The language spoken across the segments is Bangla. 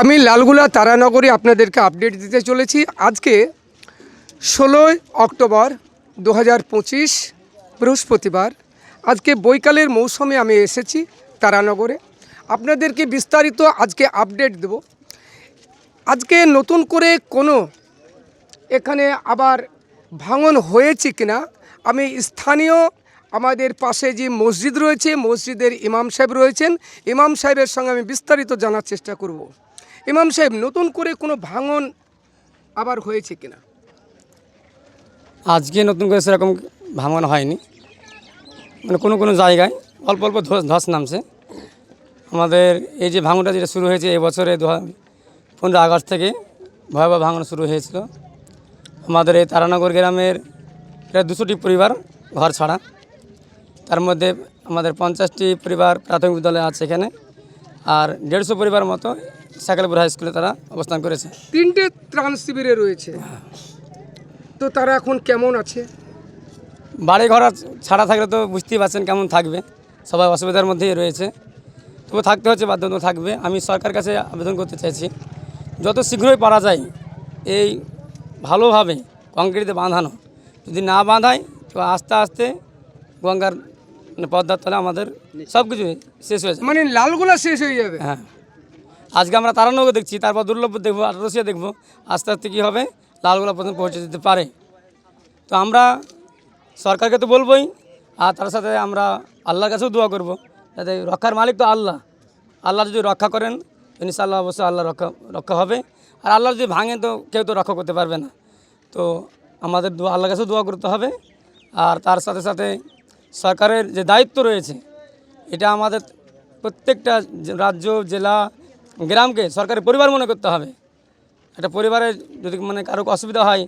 আমি লালগুলা তারানগরে আপনাদেরকে আপডেট দিতে চলেছি। আজকে ষোলোই অক্টোবর দু হাজার পঁচিশ, বৃহস্পতিবার। আজকে বৈকালের মৌসুমে আমি এসেছি তারানগরে। আপনাদেরকে বিস্তারিত আজকে আপডেট দেব। আজকে নতুন করে কোনো এখানে আবার ভাঙন হয়েছে কিনা, আমি স্থানীয় আমাদের পাশে যে মসজিদ রয়েছে, মসজিদের ইমাম সাহেব রয়েছেন। ইমাম সাহেবের সঙ্গে আমি বিস্তারিত জানার চেষ্টা করব। ইমাম সাহেব, নতুন করে কোনো ভাঙন আবার হয়েছে কিনা? আজকে নতুন করে সেরকম ভাঙন হয়নি। মানে কোনো কোনো জায়গায় অল্প অল্প ধস ধস নামছে। আমাদের এই যে ভাঙনটা যেটা শুরু হয়েছে এবছরে দু পনেরো আগস্ট থেকে ভয়াবহ ভাঙন শুরু হয়েছিল। আমাদের এই তারানগর গ্রামের প্রায় দুশোটি পরিবার ঘর ছাড়া। তার মধ্যে আমাদের পঞ্চাশটি পরিবার প্রাথমিক বিদ্যালয় আছে এখানে। আর দেড়শো পরিবার মতো সাইকেলপুর হাই স্কুলে তারা অবস্থান করেছে। তিনটে ত্রাণ শিবিরে রয়েছে। তো তারা এখন কেমন আছে? বাড়ি ঘর ছাড়া থাকলে তো বুঝতেই পারছেন কেমন থাকবে। সবাই অসুবিধার মধ্যেই রয়েছে। তবু থাকতে হচ্ছে বাধ্যতা থাকবে। আমি সরকার কাছে আবেদন করতে চাইছি যত শীঘ্রই পারা যায় এই ভালোভাবে কংক্রিটে বাঁধানো। যদি না বাঁধায় তো আস্তে আস্তে গঙ্গার পদ্মার তলে আমাদের সব কিছু শেষ হয়ে যায়। মানে লালগোলা শেষ হয়ে যাবে। হ্যাঁ। আজকে আমরা তারানগর দেখছি তারপর দুর্লভপুর দেখব আটরসিয়া দেখব আস্তে আস্তে কী হবে লালগোলা পর্যন্ত পৌঁছে যেতে পারে। তো আমরা সরকারকে তো বলবোই আর তার সাথে আমরা আল্লাহর কাছেও দোয়া করব যাতে রক্ষার মালিক তো আল্লাহ। আল্লাহ যদি রক্ষা করেন তো ইনশাআল্লাহ অবশ্যই আল্লাহ রক্ষা রক্ষা হবে। আর আল্লাহ যদি ভাঙে তো কেউ তো রক্ষা করতে পারবে না। তো আমাদের দোয়া আল্লাহর কাছেও দোয়া করতে হবে। আর তার সাথে সাথে সরকারের যে দায়িত্ব রয়েছে, এটা আমাদের প্রত্যেকটা রাজ্য, জেলা, গ্রামকে সরকারের পরিবার মনে করতে হবে। একটা পরিবারে যদি মানে কারও অসুবিধা হয়,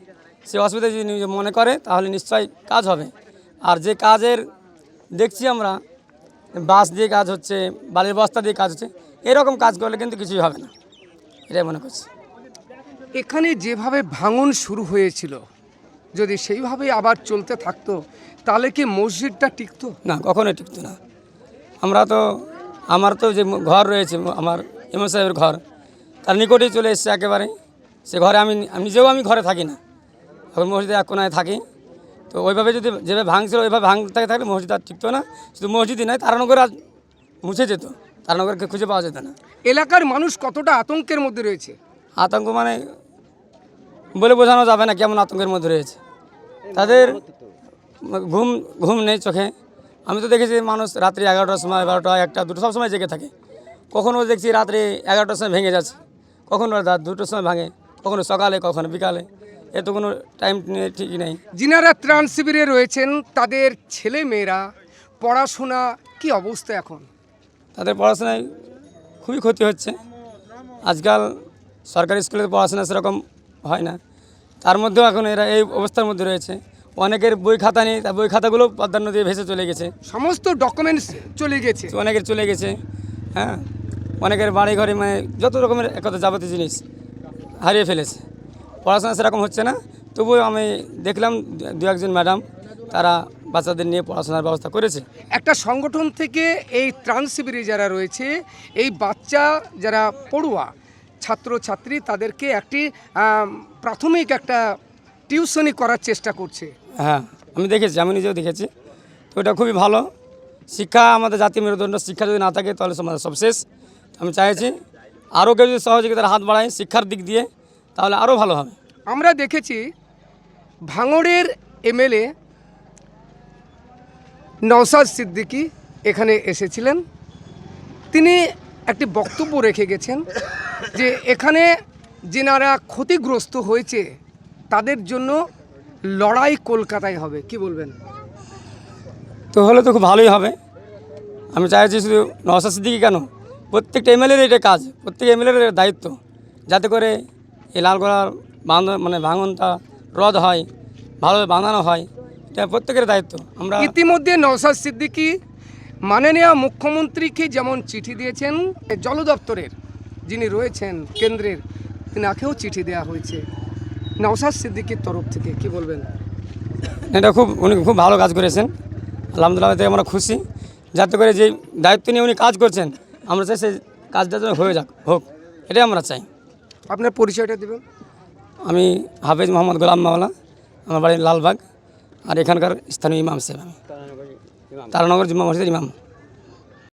সে অসুবিধা যদি মনে করে, তাহলে নিশ্চয়ই কাজ হবে। আর যে কাজের দেখছি আমরা বাস দিয়ে কাজ হচ্ছে, বালির বস্তা দিয়ে কাজ হচ্ছে, এরকম কাজ করলে কিন্তু কিছুই হবে না। এটাই মনে করছি। এখানে যেভাবে ভাঙন শুরু হয়েছিল যদি সেইভাবে আবার চলতে থাকতো তাহলে কি মসজিদটা টিকতো? না কখনোই টিকতো না। আমরা তো আমার তো যে ঘর রয়েছে আমার ইমাম সাহেবের ঘর তার নিকটেই চলে এসছে একেবারে। সে ঘরে আমি নিজেও আমি ঘরে থাকি না। এখন মসজিদে এক কোনায় থাকি। তো ওইভাবে যদি যেভাবে ভাঙছিল ওইভাবে ভাঙতে থাকলে মসজিদ আর টিকতো না। শুধু মসজিদই নয় তারানগর আর মুছে যেত। তারানগরকে খুঁজে পাওয়া যেত না। এলাকার মানুষ কতটা আতঙ্কের মধ্যে রয়েছে? আতঙ্ক মানে বলে বোঝানো যাবে না কেমন আতঙ্কের মধ্যে রয়েছে। তাদের ঘুম ঘুম নেই চোখে। আমি তো দেখেছি মানুষ রাত্রি এগারোটার সময় বারোটা একটা দুটো সব সময় জেগে থাকে। কখনো দেখছি রাত্রি এগারোটার সময় ভেঙে যাচ্ছে। কখনো রাত দুটোর সময় ভাঙে কখনো সকালে কখনো বিকালে। এ তো কোনো টাইম ঠিকই নেই। যিনারা ত্রাণ শিবিরে রয়েছেন তাদের ছেলে মেয়েরা পড়াশোনা কি অবস্থা এখন? তাদের পড়াশোনায় খুবই ক্ষতি হচ্ছে। আজকাল সরকারি স্কুলে পড়াশোনা সেরকম হয় না। তার মধ্যেও এখন এরা এই অবস্থার মধ্যে রয়েছে। অনেকের বই খাতা নেই তার বই খাতাগুলো পদ্মা নদী ভেসে চলে গেছে। সমস্ত ডকুমেন্টস চলে গেছে। অনেকের চলে গেছে হ্যাঁ? অনেকের বাড়ি ঘরে মানে যত রকমের একথা যাবতীয় জিনিস হারিয়ে ফেলেছে। পড়াশোনা সেরকম হচ্ছে না তবুও আমি দেখলাম দু একজন ম্যাডাম তারা বাচ্চাদের নিয়ে পড়াশোনার ব্যবস্থা করেছে। একটা সংগঠন থেকে এই ত্রাণ শিবিরে যারা রয়েছে এই বাচ্চা যারা পড়ুয়া ছাত্র ছাত্রী তাদেরকে একটি প্রাথমিক একটা টিউশনি করার চেষ্টা করছে। হ্যাঁ আমি দেখেছি আমি নিজেও দেখেছি। তো এটা খুবই ভালো। শিক্ষা আমাদের জাতীয় মেরুদণ্ড শিক্ষা যদি না থাকে তাহলে সমাজ সব শেষ। আমি চাইছি আরও কেউ যদি সহযোগিতার হাত বাড়ায় শিক্ষার দিক দিয়ে তাহলে আরও ভালো হবে। আমরা দেখেছি ভাঙড়ের এমএলএ নওসাদ সিদ্দিকী এখানে এসেছিলেন। তিনি একটি বক্তব্য রেখে গেছেন। যে এখানে যেনারা ক্ষতিগ্রস্ত হয়েছে তাদের জন্য লড়াই কলকাতায় হবে। কি বলবেন? তো হলে তো খুব ভালোই হবে। আমি চাইছি শুধু নশা সিদ্দিকি কেন? প্রত্যেকটা এমএলএর এটা কাজ প্রত্যেক এমএলএর দায়িত্ব। যাতে করে এই লালগোলার বাঁধ মানে ভাঙনটা রদ হয় ভালোভাবে বাঁধানো হয় এটা প্রত্যেকের দায়িত্ব। আমরা ইতিমধ্যে নওসাদ সিদ্দিকী মাননীয় মুখ্যমন্ত্রীকে যেমন চিঠি দিয়েছেন জল দপ্তরের যিনি রয়েছেন কেন্দ্রের তিনাকেও চিঠি দেওয়া হয়েছে। নওসাদ সিদ্দিকির তরফ থেকে কি বলবেন? এটা খুব উনি খুব ভালো কাজ করেছেন। আলহামদুলিল্লাহ থেকে আমরা খুশি। যাতে করে যে দায়িত্ব নিয়ে উনি কাজ করছেন আমরা চাই সেই কাজটা যেন হয়ে যাক হোক। এটাই আমরা চাই। আপনার পরিচয়টা দেবেন? আমি হাফেজ মোহাম্মদ গোলাম মাওলা আমার বাড়ি লালবাগ আর এখানকার স্থানীয় ইমাম সাহেব আমি। তারানগর জুম্মা মসজিদের ইমাম।